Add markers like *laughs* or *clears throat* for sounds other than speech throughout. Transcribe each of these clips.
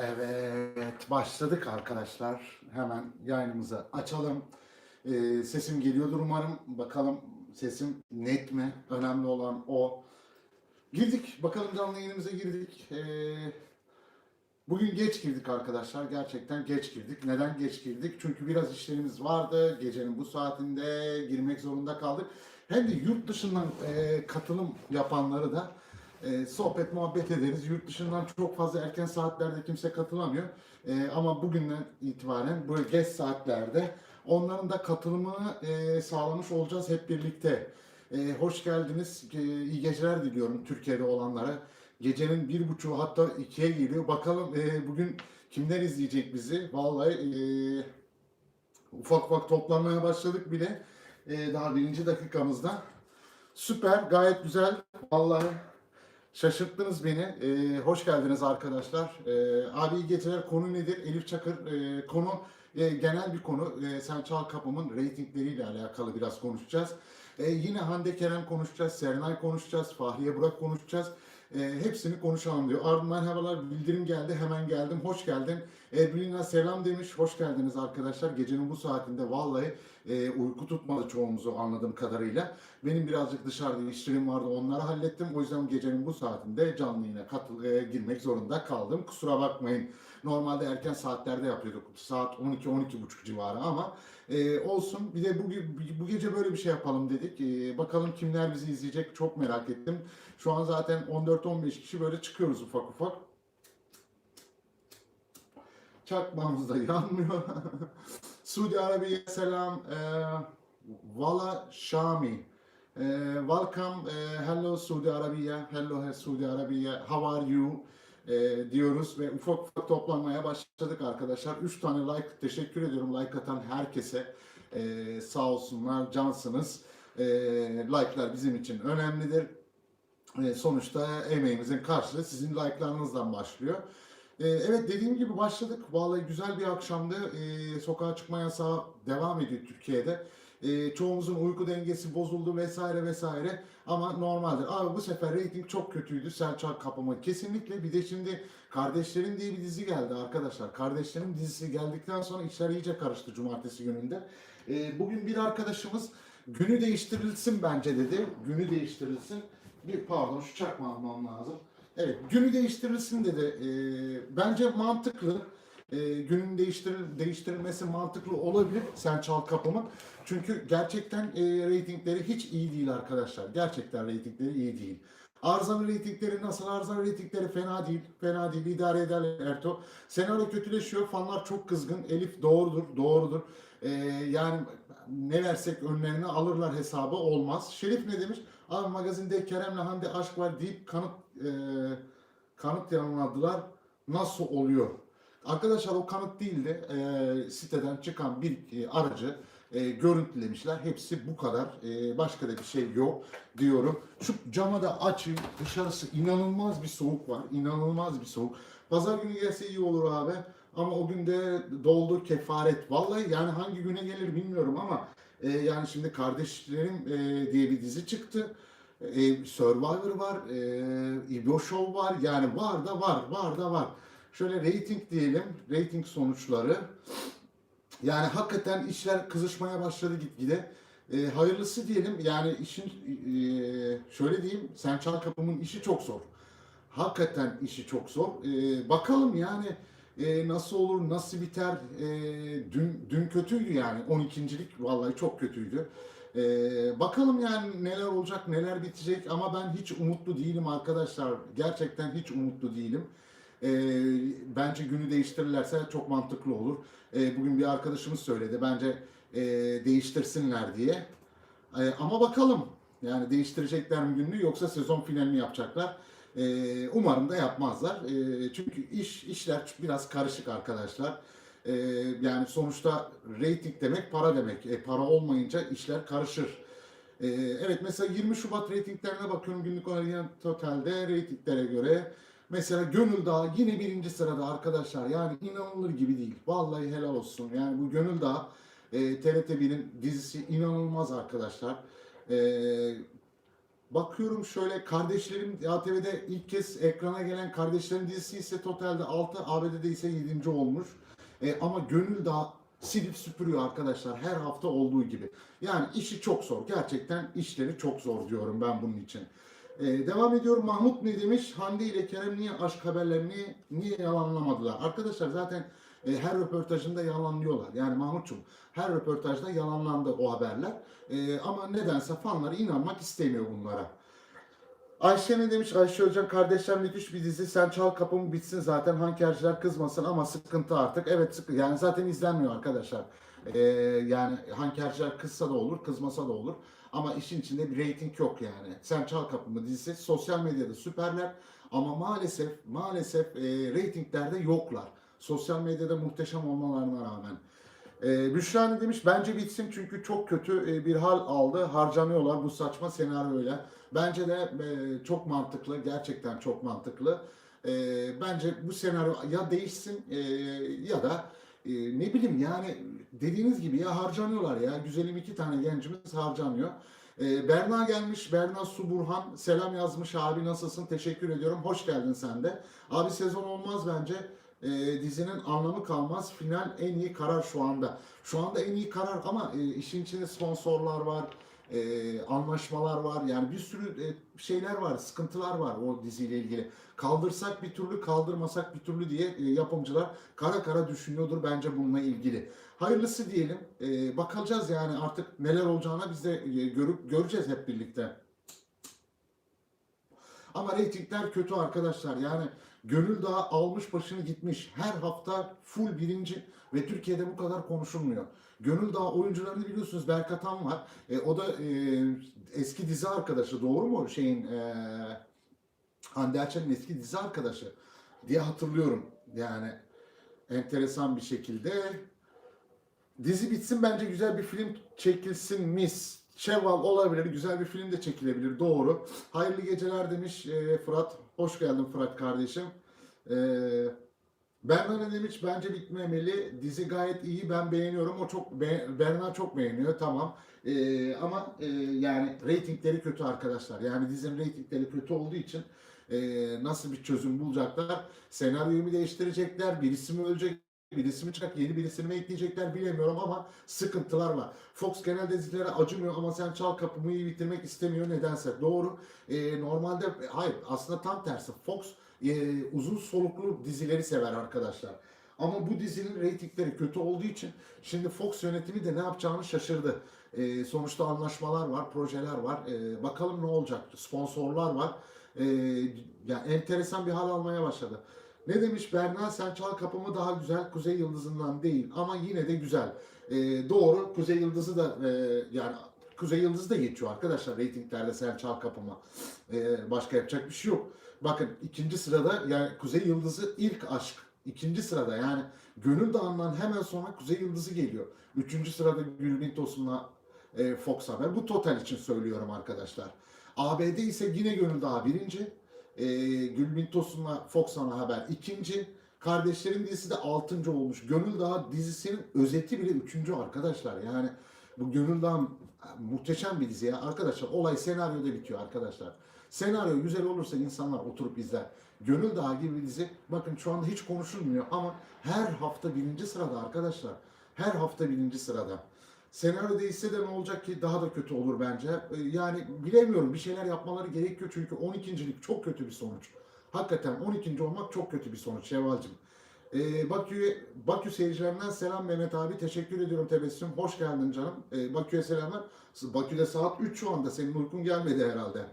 Evet, başladık arkadaşlar. Hemen yayınımızı açalım. Ee, sesim geliyordur umarım. Bakalım sesim net mi? Önemli olan o. Girdik, bakalım canlı yayınımıza girdik. Ee, bugün geç girdik arkadaşlar. Gerçekten geç girdik. Neden geç girdik? Çünkü biraz işlerimiz vardı. Gecenin bu saatinde girmek zorunda kaldık. Hem de yurt dışından e, katılım yapanları da e, sohbet muhabbet ederiz. Yurt dışından çok fazla erken saatlerde kimse katılamıyor. E, ama bugünden itibaren böyle geç saatlerde onların da katılımını e, sağlamış olacağız hep birlikte. E, hoş geldiniz. E, iyi geceler diliyorum Türkiye'de olanlara. Gecenin bir buçuğu hatta ikiye geliyor. Bakalım e, bugün kimler izleyecek bizi? Vallahi e, ufak ufak toplanmaya başladık bile. E, daha birinci dakikamızda. Süper, gayet güzel. Vallahi Şaşırttınız beni. Ee, hoş geldiniz arkadaşlar. Ee, abi iyi geceler. Konu nedir? Elif Çakır. Ee, konu e, genel bir konu. Ee, Sen Çal Kapım'ın reytingleriyle alakalı biraz konuşacağız. Ee, yine Hande Kerem konuşacağız. Serenay konuşacağız. Fahriye Burak konuşacağız. Ee, hepsini konuşalım diyor. Ardından merhabalar bildirim geldi. Hemen geldim. Hoş geldin. Ebrina selam demiş. Hoş geldiniz arkadaşlar. Gecenin bu saatinde vallahi e, uyku tutmadı çoğumuzu anladığım kadarıyla. Benim birazcık dışarıda işlerim vardı onları hallettim. O yüzden gecenin bu saatinde canlı yayına katıl, e, girmek zorunda kaldım. Kusura bakmayın. Normalde erken saatlerde yapıyorduk. Saat 12-12.30 civarı ama e, olsun. Bir de bu, bu gece böyle bir şey yapalım dedik. E, bakalım kimler bizi izleyecek çok merak ettim. Şu an zaten 14-15 kişi böyle çıkıyoruz ufak ufak. Çakmağımız da *laughs* yanmıyor. Suudi Arabiya selam. E, Vala Şami. E, welcome. E, hello Suudi Arabiya. Hello Suudi Arabiya. How are you? E, diyoruz ve ufak ufak toplanmaya başladık arkadaşlar. 3 tane like. Teşekkür ediyorum like atan herkese. E, sağ olsunlar. Cansınız. E, like'lar bizim için önemlidir. E, sonuçta emeğimizin karşılığı sizin like'larınızdan başlıyor. Ee, evet dediğim gibi başladık. Vallahi güzel bir akşamdı. Ee, sokağa çıkma yasağı devam ediyor Türkiye'de. Ee, çoğumuzun uyku dengesi bozuldu vesaire vesaire. Ama normaldir. Abi bu sefer reyting çok kötüydü. Selçuk kapama kesinlikle. Bir de şimdi Kardeşlerin diye bir dizi geldi arkadaşlar. Kardeşlerin dizisi geldikten sonra işler iyice karıştı cumartesi gününde. Ee, bugün bir arkadaşımız günü değiştirilsin bence dedi. Günü değiştirilsin. Bir pardon şu çakma almam lazım. Evet, günü değiştirilsin dedi. Ee, bence mantıklı. Ee, günün değiştiril, değiştirilmesi mantıklı olabilir Sen Çal Kapım'ın. Çünkü gerçekten e, reytingleri hiç iyi değil arkadaşlar. Gerçekten reytingleri iyi değil. Arızalı reytingleri nasıl? Arızalı reytingleri fena değil. Fena değil. İdare eder Erto. Senaryo kötüleşiyor. Fanlar çok kızgın. Elif doğrudur. Doğrudur. Ee, yani ne versek önlerine alırlar hesabı olmaz. Şerif ne demiş? Abi magazinde Kerem'le Hande aşk var deyip kanıt e, kanıt yanılmadılar. Nasıl oluyor? Arkadaşlar o kanıt değildi. E, siteden çıkan bir e, aracı e, görüntülemişler. Hepsi bu kadar. E, başka da bir şey yok diyorum. Şu cama da açayım. Dışarısı inanılmaz bir soğuk var. İnanılmaz bir soğuk. Pazar günü gelse iyi olur abi. Ama o günde doldu kefaret. Vallahi yani hangi güne gelir bilmiyorum ama e, yani şimdi Kardeşlerim e, diye bir dizi çıktı. E, Survivor var, e, İbo Show var. Yani var da var, var da var. Şöyle rating diyelim, rating sonuçları. Yani hakikaten işler kızışmaya başladı gitgide. E, hayırlısı diyelim. Yani işin e, şöyle diyeyim, Sen Çal işi çok zor. Hakikaten işi çok zor. E, bakalım yani e, nasıl olur, nasıl biter. E, dün dün kötüydü yani 12.lik vallahi çok kötüydü. E, bakalım yani neler olacak, neler bitecek ama ben hiç umutlu değilim arkadaşlar. Gerçekten hiç umutlu değilim. E, bence günü değiştirirlerse çok mantıklı olur. E, bugün bir arkadaşımız söyledi. Bence e, değiştirsinler diye. E, ama bakalım. Yani değiştirecekler mi gününü yoksa sezon finalini yapacaklar. E, umarım da yapmazlar. E, çünkü iş işler biraz karışık arkadaşlar. E, yani sonuçta reyting demek para demek. E, para olmayınca işler karışır. E, evet mesela 20 Şubat reytinglerine bakıyorum günlük oynayan totalde reytinglere göre. Mesela Gönül Dağı yine birinci sırada arkadaşlar. Yani inanılır gibi değil. Vallahi helal olsun. Yani bu Gönül Dağı e, TRT1'in dizisi inanılmaz arkadaşlar. E, bakıyorum şöyle kardeşlerim ATV'de ilk kez ekrana gelen kardeşlerin dizisi ise totalde 6, ABD'de ise 7. olmuş. E, ama Gönül Dağı silip süpürüyor arkadaşlar her hafta olduğu gibi. Yani işi çok zor. Gerçekten işleri çok zor diyorum ben bunun için. E, devam ediyorum. Mahmut ne demiş? Hande ile Kerem niye aşk haberlerini niye yalanlamadılar? Arkadaşlar zaten e, her röportajında yalanlıyorlar. Yani Mahmut'cum her röportajda yalanlandı o haberler. E, ama nedense fanları inanmak istemiyor bunlara. Ayşe ne demiş? Ayşe Özcan kardeşler müthiş bir dizi. Sen çal kapımı bitsin zaten. Hankerciler kızmasın ama sıkıntı artık. Evet sıkı. Yani zaten izlenmiyor arkadaşlar. Ee, yani hankerciler kızsa da olur, kızmasa da olur. Ama işin içinde bir reyting yok yani. Sen çal kapımı dizisi sosyal medyada süperler. Ama maalesef maalesef e, reytinglerde yoklar. Sosyal medyada muhteşem olmalarına rağmen. Ee, Büşra ne demiş? Bence bitsin çünkü çok kötü e, bir hal aldı. Harcanıyorlar bu saçma senaryoyla. Bence de e, çok mantıklı. Gerçekten çok mantıklı. E, bence bu senaryo ya değişsin e, ya da e, ne bileyim yani dediğiniz gibi ya harcanıyorlar ya. Güzelim iki tane gencimiz harcanıyor. E, Berna gelmiş. Berna Suburhan selam yazmış. Abi nasılsın? Teşekkür ediyorum. Hoş geldin sen de. Abi sezon olmaz bence e, dizinin anlamı kalmaz. Final en iyi karar şu anda. Şu anda en iyi karar ama e, işin içinde sponsorlar var, e, anlaşmalar var. Yani bir sürü e, şeyler var, sıkıntılar var o diziyle ilgili. Kaldırsak bir türlü, kaldırmasak bir türlü diye e, yapımcılar kara kara düşünüyordur bence bununla ilgili. Hayırlısı diyelim. E, bakacağız yani artık neler olacağına biz de e, görüp göreceğiz hep birlikte. Ama reytingler kötü arkadaşlar. Yani Gönül Dağı almış başını gitmiş. Her hafta full birinci ve Türkiye'de bu kadar konuşulmuyor. Gönül Dağı oyuncularını biliyorsunuz Berkat Han var. E, o da e, eski dizi arkadaşı doğru mu? Şeyin e, Hande Erçel'in eski dizi arkadaşı diye hatırlıyorum. Yani enteresan bir şekilde. Dizi bitsin bence güzel bir film çekilsin mis. Şevval olabilir, güzel bir film de çekilebilir doğru. Hayırlı geceler demiş e, Fırat. Hoş geldin Fırat kardeşim. E, Berna demiş? Bence bitmemeli. Dizi gayet iyi. Ben beğeniyorum. O çok be- Berna çok beğeniyor. Tamam. E, ama e, yani reytingleri kötü arkadaşlar. Yani dizinin reytingleri kötü olduğu için e, nasıl bir çözüm bulacaklar? Senaryoyu mu değiştirecekler? Birisi mi ölecek? Birisi mi çıkacak? Yeni birisini mi ekleyecekler bilemiyorum ama sıkıntılar var. Fox genelde dizilere acımıyor ama sen çal kapımı iyi bitirmek istemiyor nedense. Doğru. E, normalde hayır aslında tam tersi. Fox e, uzun soluklu dizileri sever arkadaşlar. Ama bu dizinin reytingleri kötü olduğu için şimdi Fox yönetimi de ne yapacağını şaşırdı. E, sonuçta anlaşmalar var, projeler var. E, bakalım ne olacak? Sponsorlar var. E, yani enteresan bir hal almaya başladı. Ne demiş Berna sen çal kapımı daha güzel Kuzey Yıldızı'ndan değil ama yine de güzel. E, doğru Kuzey Yıldızı da e, yani Kuzey Yıldızı da geçiyor arkadaşlar reytinglerde sen çal kapımı. E, başka yapacak bir şey yok. Bakın ikinci sırada yani Kuzey Yıldızı ilk aşk. İkinci sırada yani Gönül Dağı'ndan hemen sonra Kuzey Yıldızı geliyor. Üçüncü sırada Gülbin Tosun'la e, Fox Haber. Bu total için söylüyorum arkadaşlar. ABD ise yine Gönül Dağı birinci. E, Gülbin Tosun'la Fox Ana Haber ikinci. Kardeşlerin dizisi de altıncı olmuş. Gönül Dağı dizisinin özeti bile üçüncü arkadaşlar. Yani bu Gönül Dağı muhteşem bir dizi ya. Arkadaşlar olay senaryoda bitiyor arkadaşlar. Senaryo güzel olursa insanlar oturup izler. Gönül Dağı gibi bir dizi bakın şu anda hiç konuşulmuyor ama her hafta birinci sırada arkadaşlar. Her hafta birinci sırada. Senaryo değişse de ne olacak ki daha da kötü olur bence. Ee, Yani bilemiyorum bir şeyler yapmaları gerekiyor çünkü 12.lik çok kötü bir sonuç. Hakikaten 12. olmak çok kötü bir sonuç Şevvalcığım. Ee, Bakü, Bakü seyircilerinden selam Mehmet abi. Teşekkür ediyorum Tebessüm. Hoş geldin canım. Ee, Bakü'ye selamlar. Bakü'de saat 3 şu anda. Senin uykun gelmedi herhalde.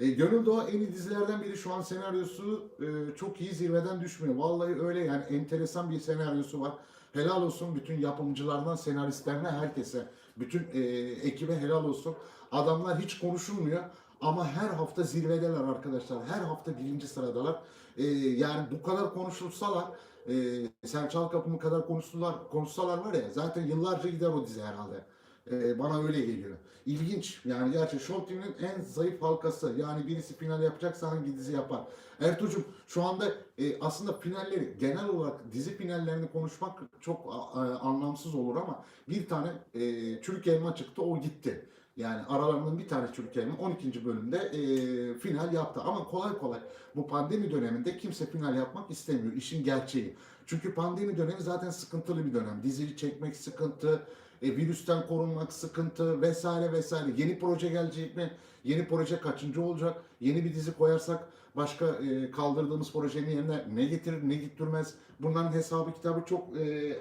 E, Gönül Doğa en iyi dizilerden biri. Şu an senaryosu e, çok iyi zirveden düşmüyor. Vallahi öyle yani enteresan bir senaryosu var. Helal olsun bütün yapımcılardan senaristlerine herkese. Bütün e, ekibe helal olsun. Adamlar hiç konuşulmuyor. Ama her hafta zirvedeler arkadaşlar. Her hafta birinci sıradalar. E, yani bu kadar konuşulsalar e, Sen Kapımı kadar konuşsalar, konuşsalar var ya zaten yıllarca gider o dizi herhalde. E, bana öyle geliyor. İlginç. Yani gerçi Show TV'nin en zayıf halkası. Yani birisi final yapacaksa hangi dizi yapar? Ertuğ'cum şu anda e, aslında finalleri genel olarak dizi finallerini konuşmak çok a- anlamsız olur ama bir tane e, çürük elma çıktı o gitti. Yani aralarından bir tane Türk kelime 12. bölümde e, final yaptı. Ama kolay kolay bu pandemi döneminde kimse final yapmak istemiyor. İşin gerçeği. Çünkü pandemi dönemi zaten sıkıntılı bir dönem. Diziyi çekmek sıkıntı, e, virüsten korunmak sıkıntı vesaire vesaire. Yeni proje gelecek mi? Yeni proje kaçıncı olacak? Yeni bir dizi koyarsak başka e, kaldırdığımız projenin yerine ne getirir ne getirmez? Bunların hesabı kitabı çok e,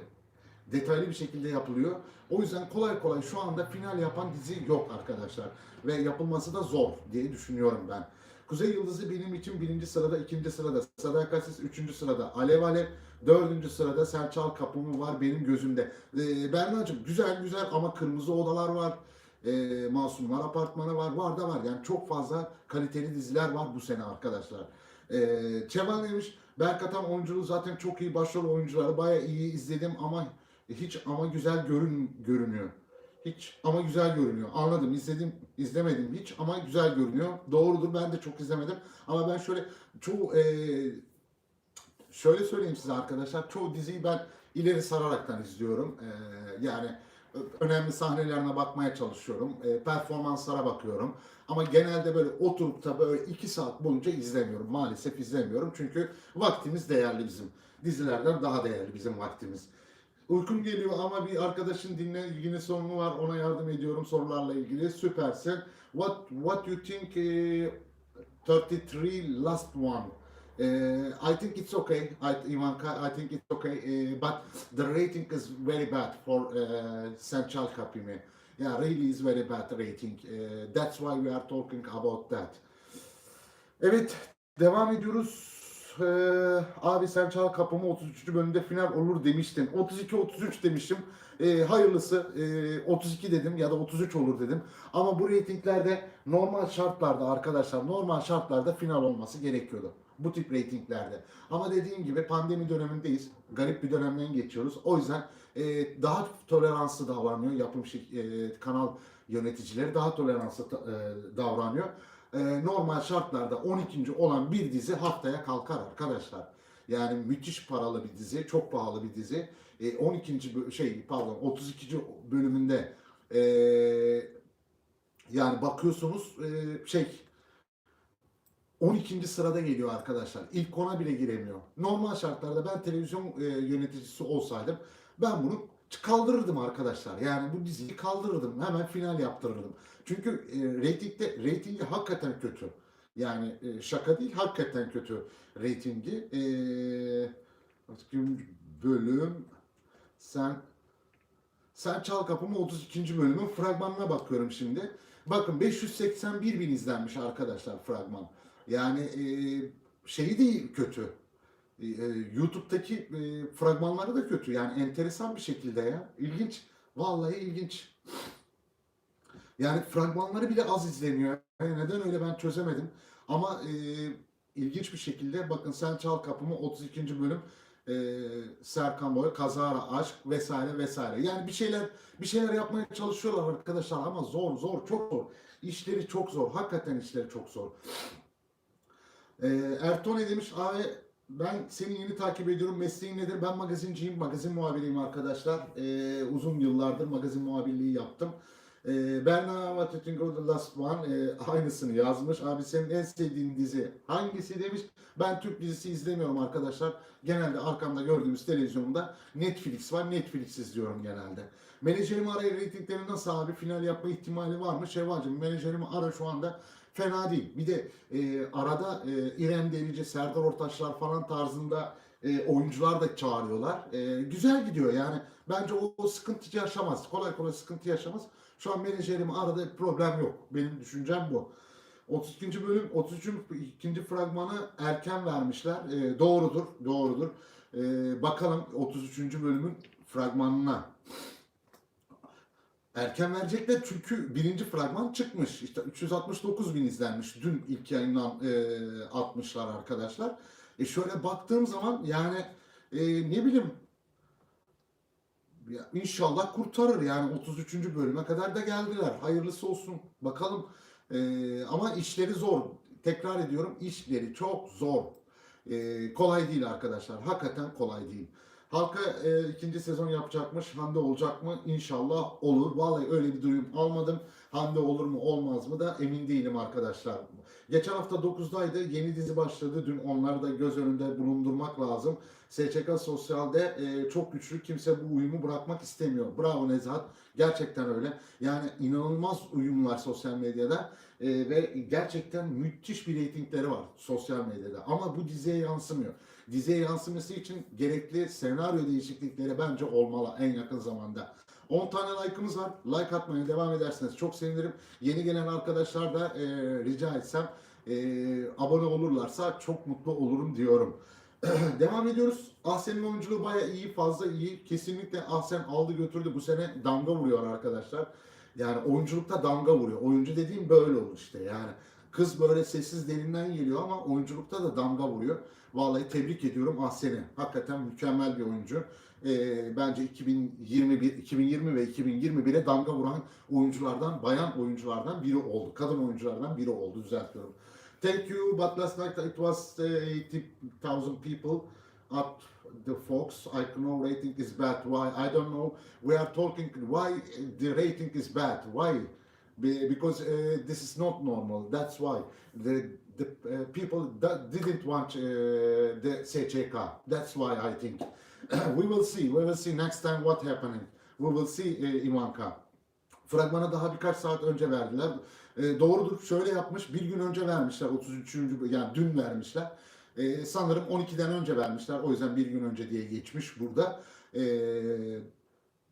detaylı bir şekilde yapılıyor. O yüzden kolay kolay şu anda final yapan dizi yok arkadaşlar. Ve yapılması da zor diye düşünüyorum ben. Kuzey Yıldızı benim için birinci sırada, ikinci sırada, Sadakatsiz üçüncü sırada, Alev Alev dördüncü sırada, Selçal Kapımı var benim gözümde. Ee, Berna'cığım güzel güzel ama kırmızı odalar var. Ee, Masumlar Apartmanı var, var da var. Yani çok fazla kaliteli diziler var bu sene arkadaşlar. Ee, Çevan demiş, Berk Atan oyunculuğu zaten çok iyi, başrol oyuncuları bayağı iyi izledim ama hiç ama güzel görün görünüyor. Hiç ama güzel görünüyor. Anladım. izledim, izlemedim hiç ama güzel görünüyor. Doğrudur. Ben de çok izlemedim. Ama ben şöyle çoğu eee, şöyle söyleyeyim size arkadaşlar. Çoğu diziyi ben ileri sararaktan izliyorum. Eee, yani önemli sahnelerine bakmaya çalışıyorum. Eee, performanslara bakıyorum. Ama genelde böyle oturup da böyle iki saat boyunca izlemiyorum. Maalesef izlemiyorum. Çünkü vaktimiz değerli bizim. Dizilerden daha değerli bizim vaktimiz. Uykum geliyor ama bir arkadaşın dinle ilgili sorunu var. Ona yardım ediyorum sorularla ilgili. Süpersin. What what you think eh, 33 last one? Eh, I think it's okay. I, Ivanka, I think it's okay. Eh, but the rating is very bad for uh, Central Kapimi. Yeah, really is very bad rating. Eh, that's why we are talking about that. Evet, devam ediyoruz. Ee, abi sen çal kapımı 33. bölümde final olur demiştin. 32-33 demişim. Ee, hayırlısı ee, 32 dedim ya da 33 olur dedim. Ama bu reytinglerde normal şartlarda arkadaşlar normal şartlarda final olması gerekiyordu. Bu tip reytinglerde. Ama dediğim gibi pandemi dönemindeyiz. Garip bir dönemden geçiyoruz. O yüzden ee, daha toleranslı davranıyor yapım şir- ee, kanal yöneticileri daha toleranslı ee, davranıyor e, normal şartlarda 12. olan bir dizi haftaya kalkar arkadaşlar. Yani müthiş paralı bir dizi, çok pahalı bir dizi. E, 12. bö- şey pardon 32. bölümünde e, yani bakıyorsunuz e, şey 12. sırada geliyor arkadaşlar. İlk ona bile giremiyor. Normal şartlarda ben televizyon e, yöneticisi olsaydım ben bunu kaldırırdım arkadaşlar. Yani bu diziyi kaldırırdım. Hemen final yaptırırdım. Çünkü e, reytingde reytingi hakikaten kötü. Yani e, şaka değil hakikaten kötü reytingi. E, bakayım, bölüm sen sen Çal Kapımı 32. bölümün fragmanına bakıyorum şimdi. Bakın 581 bin izlenmiş arkadaşlar fragman. Yani e, şeyi de kötü. E, e, YouTube'daki e, fragmanları da kötü. Yani enteresan bir şekilde ya. İlginç. Vallahi ilginç. Yani fragmanları bile az izleniyor. Yani neden öyle ben çözemedim. Ama e, ilginç bir şekilde bakın Sen Çal Kapımı 32. bölüm e, Serkan Boy, Kazara Aşk vesaire vesaire. Yani bir şeyler bir şeyler yapmaya çalışıyorlar arkadaşlar ama zor zor çok zor. İşleri çok zor. Hakikaten işleri çok zor. E, Erton ne demiş? Abi ben seni yeni takip ediyorum. Mesleğin nedir? Ben magazinciyim. Magazin muhabiriyim arkadaşlar. E, uzun yıllardır magazin muhabirliği yaptım. E, Berna Vatatingo The Last One e, aynısını yazmış. Abi senin en sevdiğin dizi hangisi demiş. Ben Türk dizisi izlemiyorum arkadaşlar. Genelde arkamda gördüğümüz televizyonda Netflix var. Netflix izliyorum genelde. Menajerimi araya reytingleri nasıl abi? Final yapma ihtimali var mı? Şevvalcığım menajerimi ara şu anda fena değil. Bir de e, arada e, İrem Derici, Serdar Ortaçlar falan tarzında e, oyuncular da çağırıyorlar. E, güzel gidiyor yani. Bence o, o sıkıntı yaşamaz. Kolay kolay sıkıntı yaşamaz. Şu an menajerimi arada problem yok. Benim düşüncem bu. 32. bölüm 33. ikinci fragmanı erken vermişler. E, doğrudur, doğrudur. E, bakalım 33. bölümün fragmanına. Erken verecekler çünkü birinci fragman çıkmış. İşte 369 bin izlenmiş. Dün ilk yayından e, atmışlar arkadaşlar. E şöyle baktığım zaman yani e, ne bileyim ya inşallah kurtarır yani 33. bölüme kadar da geldiler. Hayırlısı olsun. Bakalım. E, ama işleri zor. Tekrar ediyorum işleri çok zor. E, kolay değil arkadaşlar. Hakikaten kolay değil. Halka e, ikinci sezon yapacakmış. Hande olacak mı? İnşallah olur. Vallahi öyle bir duyum almadım. Hande olur mu olmaz mı da emin değilim arkadaşlar. Geçen hafta 9'daydı. Yeni dizi başladı. Dün onları da göz önünde bulundurmak lazım. SÇK Sosyal'de e, çok güçlü. Kimse bu uyumu bırakmak istemiyor. Bravo Nezahat. Gerçekten öyle. Yani inanılmaz uyumlar sosyal medyada. E, ve gerçekten müthiş bir reytingleri var sosyal medyada. Ama bu diziye yansımıyor. Diziye yansıması için gerekli senaryo değişiklikleri bence olmalı en yakın zamanda. 10 tane like'ımız var. Like atmaya devam ederseniz çok sevinirim. Yeni gelen arkadaşlar da e, rica etsem e, abone olurlarsa çok mutlu olurum diyorum. *clears throat* devam ediyoruz. Ahsen'in oyunculuğu baya iyi, fazla iyi. Kesinlikle Ahsen aldı götürdü. Bu sene damga vuruyor arkadaşlar. Yani oyunculukta damga vuruyor. Oyuncu dediğim böyle olur işte yani. Kız böyle sessiz derinden geliyor ama oyunculukta da damga vuruyor. Vallahi tebrik ediyorum Ahsen'i. Hakikaten mükemmel bir oyuncu. Ee, bence 2021, 2020 ve 2021'e damga vuran oyunculardan, bayan oyunculardan biri oldu. Kadın oyunculardan biri oldu düzeltiyorum. Thank you, but last night it was uh, 80,000 people at the Fox. I know rating is bad. Why? I don't know. We are talking why the rating is bad. Why? Be- Because uh, this is not normal. That's why the the uh, people that didn't want uh, the SCK. That's why I think. *clears throat* we will see. We will see next time what happening. We will see uh, Ivanka. Fragmanı daha birkaç saat önce verdiler. E, doğrudur şöyle yapmış bir gün önce vermişler 33. yani dün vermişler. E, sanırım 12'den önce vermişler o yüzden bir gün önce diye geçmiş burada. E,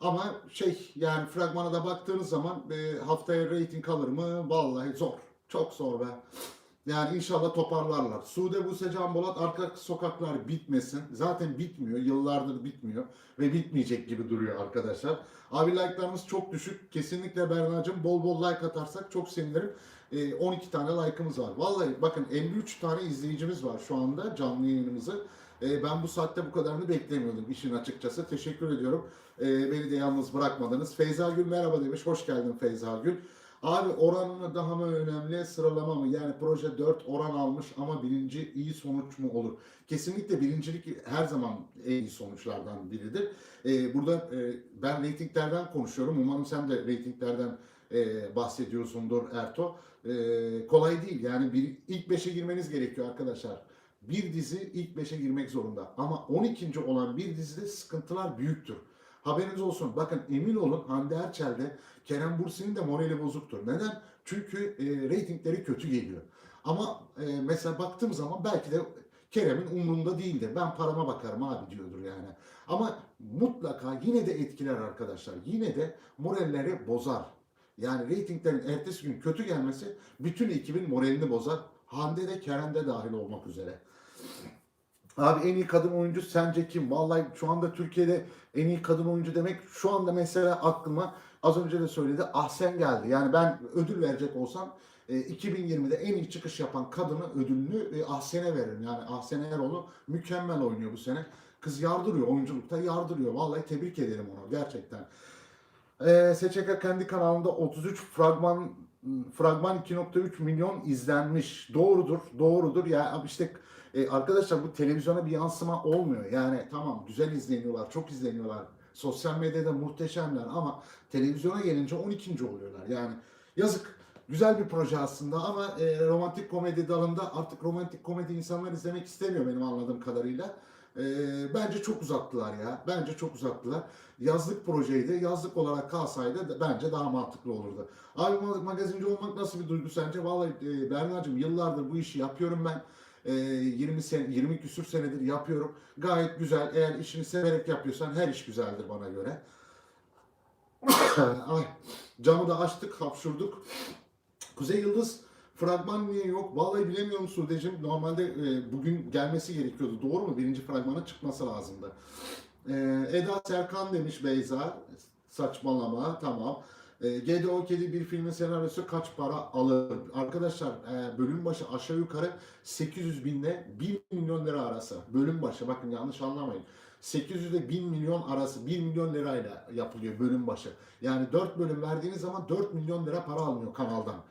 ama şey yani fragmana da baktığınız zaman e, haftaya rating alır mı? Vallahi zor. Çok zor be. Yani inşallah toparlarlar. Sude Buse Can Bolat arka sokaklar bitmesin. Zaten bitmiyor. Yıllardır bitmiyor. Ve bitmeyecek gibi duruyor arkadaşlar. Abi like'larımız çok düşük. Kesinlikle Berna'cığım bol bol like atarsak çok sevinirim. Ee, 12 tane like'ımız var. Vallahi bakın 53 tane izleyicimiz var şu anda canlı yayınımızı. Ee, ben bu saatte bu kadarını beklemiyordum işin açıkçası. Teşekkür ediyorum. Ee, beni de yalnız bırakmadınız. Feyza Gül merhaba demiş. Hoş geldin Feyza Gül. Abi oranı daha mı önemli sıralama mı? Yani proje 4 oran almış ama birinci iyi sonuç mu olur? Kesinlikle birincilik her zaman en iyi sonuçlardan biridir. Ee, burada e, ben reytinglerden konuşuyorum. Umarım sen de reytinglerden e, bahsediyorsundur Erto. E, kolay değil yani bir, ilk 5'e girmeniz gerekiyor arkadaşlar. Bir dizi ilk 5'e girmek zorunda. Ama 12. olan bir dizide sıkıntılar büyüktür. Haberiniz olsun. Bakın emin olun Hande Erçel'de Kerem Bursin'in de morali bozuktur. Neden? Çünkü e, reytingleri kötü geliyor. Ama e, mesela baktığım zaman belki de Kerem'in umrunda değildir. Ben parama bakarım abi diyordur yani. Ama mutlaka yine de etkiler arkadaşlar. Yine de moralleri bozar. Yani reytinglerin ertesi gün kötü gelmesi bütün ekibin moralini bozar. Hande de Kerem de dahil olmak üzere. Abi en iyi kadın oyuncu sence kim? Vallahi şu anda Türkiye'de en iyi kadın oyuncu demek şu anda mesela aklıma az önce de söyledi Ahsen geldi. Yani ben ödül verecek olsam e, 2020'de en iyi çıkış yapan kadının ödülünü e, Ahsen'e veririm. Yani Ahsen Eroğlu mükemmel oynuyor bu sene. Kız yardırıyor oyunculukta yardırıyor. Vallahi tebrik ederim onu gerçekten. Ee, SÇK kendi kanalında 33 fragman fragman 2.3 milyon izlenmiş. Doğrudur, doğrudur. Ya abi işte e, arkadaşlar bu televizyona bir yansıma olmuyor. Yani tamam güzel izleniyorlar, çok izleniyorlar. Sosyal medyada muhteşemler ama televizyona gelince 12. oluyorlar. Yani yazık. Güzel bir proje aslında ama e, romantik komedi dalında artık romantik komedi insanlar izlemek istemiyor benim anladığım kadarıyla. E, bence çok uzattılar ya. Bence çok uzattılar. Yazlık projeydi. Yazlık olarak kalsaydı da bence daha mantıklı olurdu. Abi ma- magazinci olmak nasıl bir duygu sence? Vallahi e, Berna'cığım yıllardır bu işi yapıyorum ben. E, 20 sene 20 küsür senedir yapıyorum. Gayet güzel. Eğer işini severek yapıyorsan her iş güzeldir bana göre. *coughs* Ay, camı da açtık, hapşurduk. Kuzey Yıldız fragman niye yok? Vallahi bilemiyorum Sude'cim. Normalde e, bugün gelmesi gerekiyordu. Doğru mu? Birinci fragmanın çıkması lazımdı. E, Eda Serkan demiş Beyza. Saçmalama. Tamam. E, GDO Kedi bir filmin senaryosu kaç para alır? Arkadaşlar e, bölüm başı aşağı yukarı 800 binle 1 milyon lira arası. Bölüm başı bakın yanlış anlamayın. 800 ile 1000 milyon arası 1 milyon lirayla yapılıyor bölüm başı. Yani 4 bölüm verdiğiniz zaman 4 milyon lira para alınıyor kanaldan.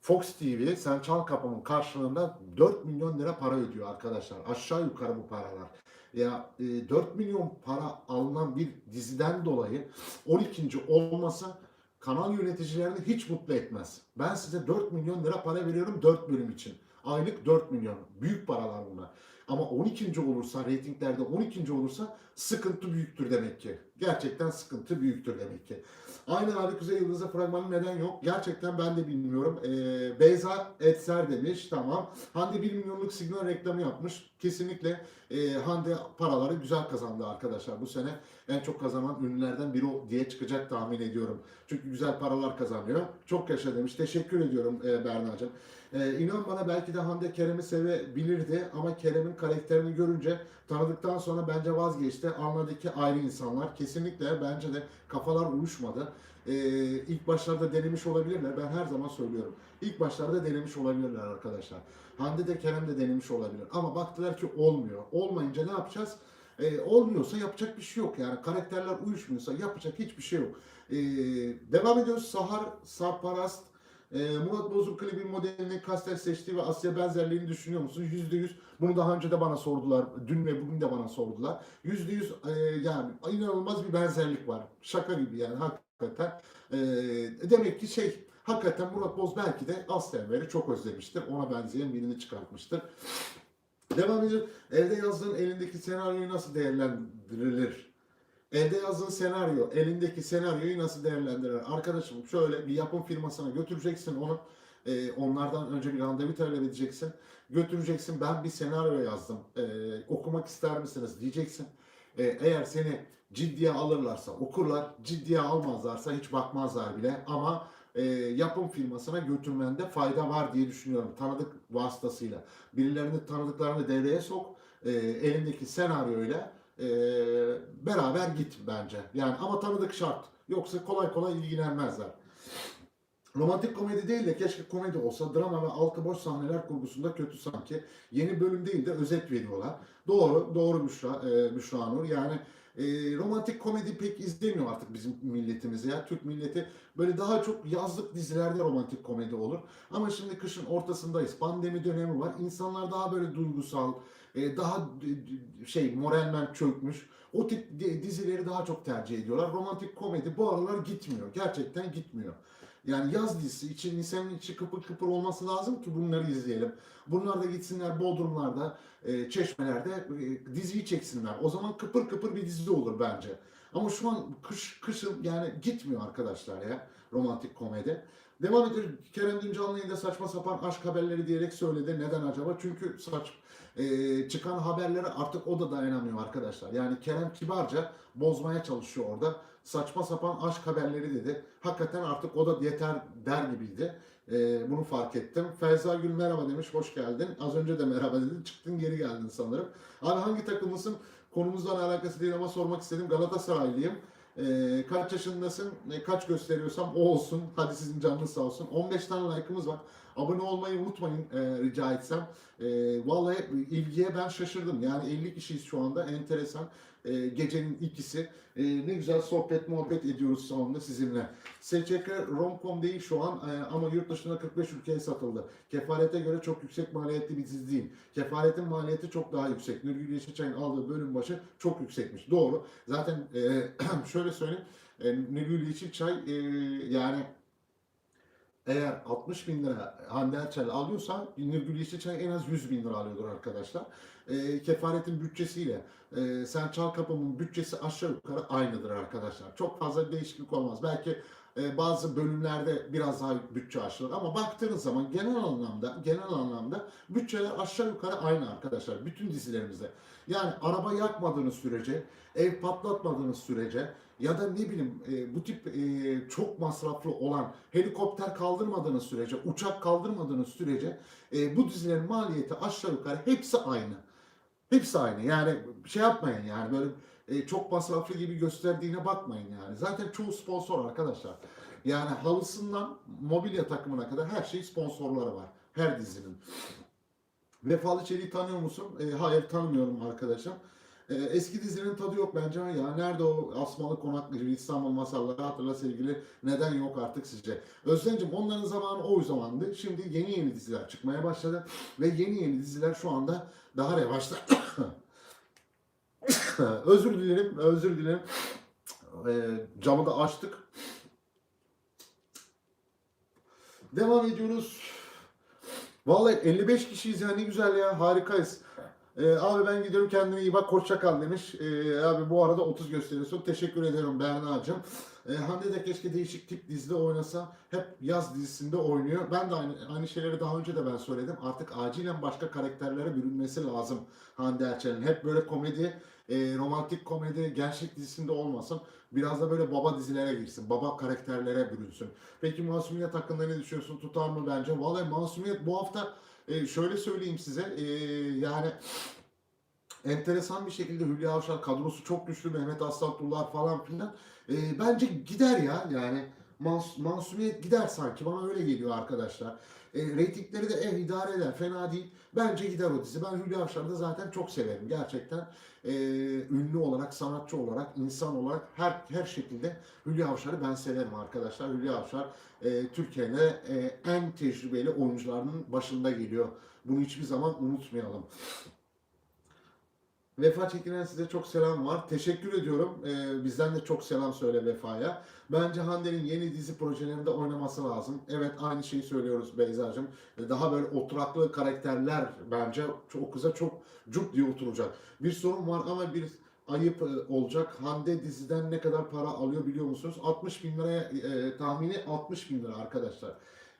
Fox TV sen çal kapımın karşılığında 4 milyon lira para ödüyor arkadaşlar. Aşağı yukarı bu paralar. Ya e, 4 milyon para alınan bir diziden dolayı 12. olmasa kanal yöneticilerini hiç mutlu etmez. Ben size 4 milyon lira para veriyorum 4 bölüm için. Aylık 4 milyon. Büyük paralar bunlar. Ama 12. olursa, reytinglerde 12. olursa sıkıntı büyüktür demek ki. Gerçekten sıkıntı büyüktür demek ki. Aynı abi Kuzey Yıldızı fragmanı neden yok? Gerçekten ben de bilmiyorum. Ee, Beyza Etser demiş. Tamam. Hande 1 milyonluk signal reklamı yapmış. Kesinlikle e, Hande paraları güzel kazandı arkadaşlar. Bu sene en çok kazanan ünlülerden biri o diye çıkacak tahmin ediyorum. Çünkü güzel paralar kazanıyor. Çok yaşa demiş. Teşekkür ediyorum e, Berna'cığım. E, inan bana belki de Hande Kerem'i sevebilirdi ama Kerem'in karakterini görünce tanıdıktan sonra bence vazgeçti. Anladı ki ayrı insanlar. Kesinlikle bence de kafalar uyuşmadı. E, ilk başlarda denemiş olabilirler. Ben her zaman söylüyorum. İlk başlarda denemiş olabilirler arkadaşlar. Hande de Kerem de denemiş olabilir. Ama baktılar ki olmuyor. Olmayınca ne yapacağız? E, olmuyorsa yapacak bir şey yok. Yani karakterler uyuşmuyorsa yapacak hiçbir şey yok. E, devam ediyoruz. Sahar Sarparast e, Murat Bozuk klibin modelini Kastel seçtiği ve Asya benzerliğini düşünüyor musun? %100. Bunu daha önce de bana sordular. Dün ve bugün de bana sordular. %100 e, yani inanılmaz bir benzerlik var. Şaka gibi yani hakikaten. E, demek ki şey hakikaten Murat Boz belki de Aslenver'i çok özlemiştir. Ona benzeyen birini çıkartmıştır. Devam ediyor. Evde yazdığın elindeki senaryoyu nasıl değerlendirilir? Evde yazdığın senaryo, elindeki senaryoyu nasıl değerlendirir? Arkadaşım şöyle bir yapım firmasına götüreceksin onu. Ee, onlardan önce bir randevu talep edeceksin. Götüreceksin ben bir senaryo yazdım. Ee, okumak ister misiniz diyeceksin. Ee, eğer seni ciddiye alırlarsa okurlar. Ciddiye almazlarsa hiç bakmazlar bile. Ama e, yapım firmasına götürmende fayda var diye düşünüyorum. Tanıdık vasıtasıyla. Birilerini tanıdıklarını devreye sok. E, elindeki senaryoyla e, beraber git bence. Yani ama tanıdık şart. Yoksa kolay kolay ilgilenmezler. Romantik komedi değil de keşke komedi olsa drama ve altı boş sahneler kurgusunda kötü sanki. Yeni bölüm değil de özet veriyorlar. Doğru, doğru Büşra, e, Büşra Nur. Yani e, romantik komedi pek izlemiyor artık bizim milletimiz ya. Türk milleti böyle daha çok yazlık dizilerde romantik komedi olur. Ama şimdi kışın ortasındayız. Pandemi dönemi var. İnsanlar daha böyle duygusal, daha e, şey moralmen çökmüş. O tip di- dizileri daha çok tercih ediyorlar. Romantik komedi bu aralar gitmiyor. Gerçekten gitmiyor. Yani yaz dizisi için insanın içi kıpır kıpır olması lazım ki bunları izleyelim. Bunlar da gitsinler Bodrumlarda, e, çeşmelerde e, diziyi çeksinler. O zaman kıpır kıpır bir dizi olur bence. Ama şu an kış kışın yani gitmiyor arkadaşlar ya romantik komedi. Devam ediyor. Kerem Düncanlı yine saçma sapan aşk haberleri diyerek söyledi. Neden acaba? Çünkü saç e, çıkan haberlere artık o da dayanamıyor arkadaşlar. Yani Kerem kibarca bozmaya çalışıyor orada. Saçma sapan aşk haberleri dedi. Hakikaten artık o da yeter der gibiydi. E, bunu fark ettim. Feyza Gül merhaba demiş. Hoş geldin. Az önce de merhaba dedin. Çıktın geri geldin sanırım. Abi hangi takımlısın? Konumuzla alakası değil ama sormak istedim. Galatasaraylıyım. Ee, kaç yaşındasın, e, kaç gösteriyorsam o olsun. Hadi sizin canınız sağ olsun. 15 tane like'ımız var. Abone olmayı unutmayın e, rica etsem. E, vallahi ilgiye ben şaşırdım. Yani 50 kişiyiz şu anda. Enteresan. E, gecenin ikisi. E, ne güzel sohbet muhabbet ediyoruz sonunda sizinle. SCK Romcom değil şu an e, ama yurt dışında 45 ülkeye satıldı. Kefalete göre çok yüksek maliyetli bir dizi değil. Kefaletin maliyeti çok daha yüksek. Nurgül Yeşilçay'ın aldığı bölüm başı çok yüksekmiş. Doğru. Zaten e, *clears throat* şöyle söyleyeyim. E, Nurgül Yeşilçay e, yani eğer 60 bin lira Hande Erçel alıyorsa Nurgül Yeşilçay en az 100 bin lira alıyordur arkadaşlar. E, kefaretin bütçesiyle e, Sen Çal Kapım'ın bütçesi aşağı yukarı aynıdır arkadaşlar. Çok fazla değişiklik olmaz. Belki e, bazı bölümlerde biraz daha bütçe aşılır ama baktığınız zaman genel anlamda genel anlamda bütçeler aşağı yukarı aynı arkadaşlar bütün dizilerimizde. Yani araba yakmadığınız sürece, ev patlatmadığınız sürece ya da ne bileyim e, bu tip e, çok masraflı olan helikopter kaldırmadığınız sürece, uçak kaldırmadığınız sürece e, bu dizilerin maliyeti aşağı yukarı hepsi aynı. Hepsi aynı. Yani şey yapmayın yani böyle e, çok masraflı gibi gösterdiğine bakmayın yani. Zaten çoğu sponsor arkadaşlar. Yani halısından mobilya takımına kadar her şey sponsorları var. Her dizinin. Vefalı Çelik'i tanıyor musun? E, hayır tanımıyorum arkadaşım. E, eski dizinin tadı yok bence ya. Nerede o Asmalı Konak gibi İstanbul masalları hatırla sevgili neden yok artık sizce? Özlemciğim onların zamanı o zamandı. Şimdi yeni yeni diziler çıkmaya başladı. Ve yeni yeni diziler şu anda daha revaçta. *coughs* özür dilerim, özür dilerim. E, camı da açtık. Devam ediyoruz. Vallahi 55 kişiyiz ya ne güzel ya harikayız. Ee, abi ben gidiyorum kendine iyi bak hoşça kal demiş. Ee, abi bu arada 30 gösteriyorsun. Teşekkür ederim Berna'cığım. Ee, Hande de keşke değişik tip dizide oynasa. Hep yaz dizisinde oynuyor. Ben de aynı, aynı şeyleri daha önce de ben söyledim. Artık acilen başka karakterlere bürünmesi lazım Hande Erçel'in. Hep böyle komedi, e, romantik komedi, gençlik dizisinde olmasın. Biraz da böyle baba dizilere girsin. Baba karakterlere bürünsün. Peki Masumiyet hakkında ne düşünüyorsun? Tutar mı bence? Vallahi Masumiyet bu hafta e, şöyle söyleyeyim size. e, yani enteresan bir şekilde Hülya Avşar kadrosu çok güçlü. Mehmet Aslanullah falan filan. E, bence gider ya yani. Mas Masumiyet gider sanki. Bana öyle geliyor arkadaşlar. E, reytingleri de eh idare eder. Fena değil. Bence gider o dizi. Ben Hülya Avşar'ı da zaten çok severim. Gerçekten e, ünlü olarak, sanatçı olarak, insan olarak her her şekilde Hülya Avşar'ı ben severim arkadaşlar. Hülya Avşar e, Türkiye'nin e, en tecrübeli oyuncularının başında geliyor. Bunu hiçbir zaman unutmayalım. Vefa Çekinen size çok selam var. Teşekkür ediyorum. Ee, bizden de çok selam söyle Vefa'ya. Bence Hande'nin yeni dizi projelerinde oynaması lazım. Evet aynı şeyi söylüyoruz Beyza'cığım. Ee, Daha böyle oturaklı karakterler bence o kıza çok cuk diye oturacak. Bir sorun var ama bir ayıp e, olacak. Hande diziden ne kadar para alıyor biliyor musunuz? 60 bin liraya e, tahmini 60 bin lira arkadaşlar.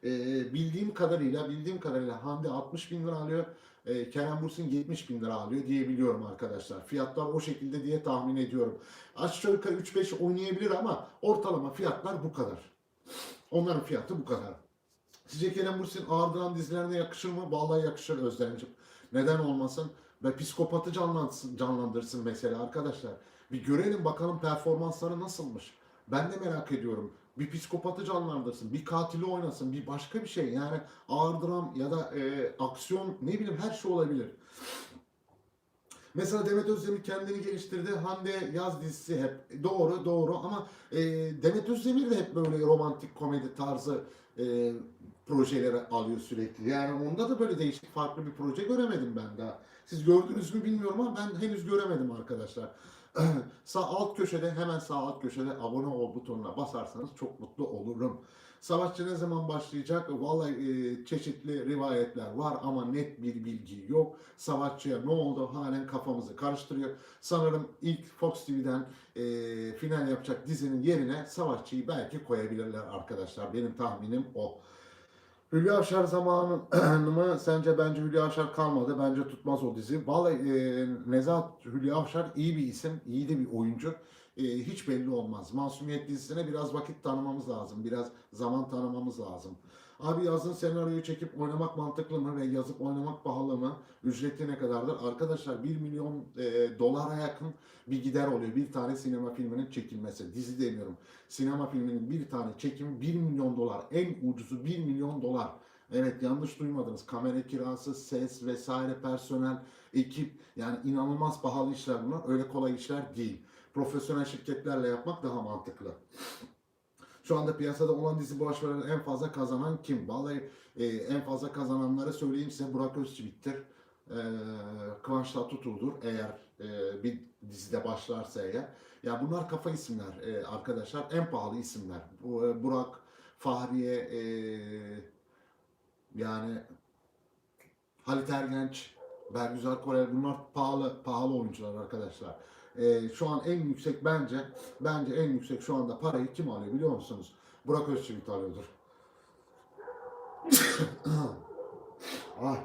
E, bildiğim kadarıyla bildiğim kadarıyla Hande 60 bin lira alıyor. E, Kerem Bursin 70 bin lira alıyor diyebiliyorum arkadaşlar. Fiyatlar o şekilde diye tahmin ediyorum. Aşağı yukarı 3-5 oynayabilir ama ortalama fiyatlar bu kadar. Onların fiyatı bu kadar. Sizce Kerem Bursin ağırdıran dizilerine yakışır mı? Vallahi yakışır Özlemciğim. Neden olmasın? Ve psikopatı canlandırsın, canlandırsın mesela arkadaşlar. Bir görelim bakalım performansları nasılmış. Ben de merak ediyorum. Bir psikopatı canlandırsın, bir katili oynasın, bir başka bir şey. Yani ağır dram ya da e, aksiyon ne bileyim her şey olabilir. Mesela Demet Özdemir kendini geliştirdi. Hande yaz dizisi hep doğru doğru ama e, Demet Özdemir de hep böyle romantik komedi tarzı e, projeleri alıyor sürekli. Yani onda da böyle değişik farklı bir proje göremedim ben daha. Siz gördünüz mü bilmiyorum ama ben henüz göremedim arkadaşlar. Sağ alt köşede hemen sağ alt köşede abone ol butonuna basarsanız çok mutlu olurum. Savaşçı ne zaman başlayacak? Vallahi e, çeşitli rivayetler var ama net bir bilgi yok. Savaşçıya ne oldu? Halen kafamızı karıştırıyor. Sanırım ilk Fox TV'den e, final yapacak dizinin yerine Savaşçı'yı belki koyabilirler arkadaşlar. Benim tahminim o. Hülya Avşar zamanı mı? *clears throat* Sence bence Hülya Avşar kalmadı. Bence tutmaz o dizi. Vallahi e, Nezahat Hülya Avşar iyi bir isim. iyi de bir oyuncu. E, hiç belli olmaz. Masumiyet dizisine biraz vakit tanımamız lazım. Biraz zaman tanımamız lazım. Abi yazın senaryoyu çekip oynamak mantıklı mı ve yazıp oynamak pahalı mı? Ücreti ne kadardır? Arkadaşlar 1 milyon e, dolara yakın bir gider oluyor. Bir tane sinema filminin çekilmesi. Dizi demiyorum. Sinema filminin bir tane çekimi 1 milyon dolar. En ucuzu 1 milyon dolar. Evet yanlış duymadınız. Kamera kirası, ses vesaire, personel, ekip yani inanılmaz pahalı işler bunlar. Öyle kolay işler değil. Profesyonel şirketlerle yapmak daha mantıklı. Şu anda piyasada olan dizi başvuruları en fazla kazanan kim? Vallahi e, en fazla kazananları söyleyeyim size Burak Özçivit'tir. E, Kıvanç Tatlıtuğ'dur eğer e, bir dizide başlarsa eğer. Ya bunlar kafa isimler e, arkadaşlar. En pahalı isimler. E, Burak, Fahriye, e, yani Halit Ergenç, Bergüzar Korel bunlar pahalı pahalı oyuncular arkadaşlar. Ee, şu an en yüksek bence bence en yüksek şu anda parayı kim alıyor biliyor musunuz? Burak Özçivit alıyordur. *coughs* ah,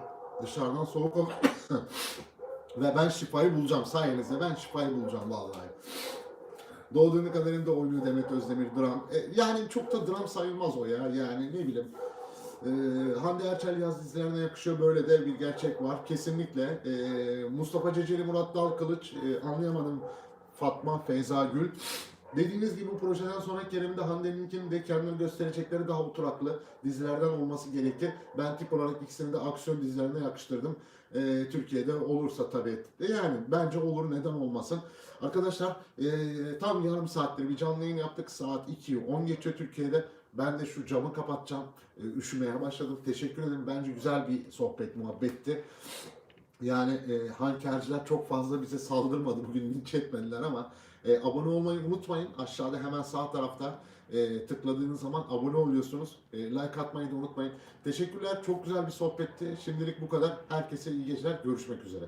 dışarıdan soğuk *coughs* Ve ben şifayı bulacağım sayenizde ben şifayı bulacağım vallahi. Doğduğunu kadarında oynuyor Demet Özdemir dram. E, yani çok da dram sayılmaz o ya. Yani ne bileyim. Ee, Hande Erçel yaz dizilerine yakışıyor böyle de bir gerçek var. Kesinlikle. Ee, Mustafa Ceceli, Murat Dalkılıç, e, anlayamadım Fatma, Feyza Gül. Dediğiniz gibi bu projeden sonra Kerem'de Hande'ninkinin de kendini gösterecekleri daha oturaklı dizilerden olması gerekir. Ben tip olarak ikisini de aksiyon dizilerine yakıştırdım. Ee, Türkiye'de olursa tabii. E, Yani bence olur neden olmasın. Arkadaşlar e, tam yarım saattir bir canlı yayın yaptık. Saat 2'yi 10 geçiyor Türkiye'de. Ben de şu camı kapatacağım. E, üşümeye başladım. Teşekkür ederim. Bence güzel bir sohbet, muhabbetti. Yani e, hankerciler çok fazla bize saldırmadı bugün linç etmediler ama e, abone olmayı unutmayın. Aşağıda hemen sağ tarafta e, tıkladığınız zaman abone oluyorsunuz. E, like atmayı da unutmayın. Teşekkürler. Çok güzel bir sohbetti. Şimdilik bu kadar. Herkese iyi geceler. Görüşmek üzere.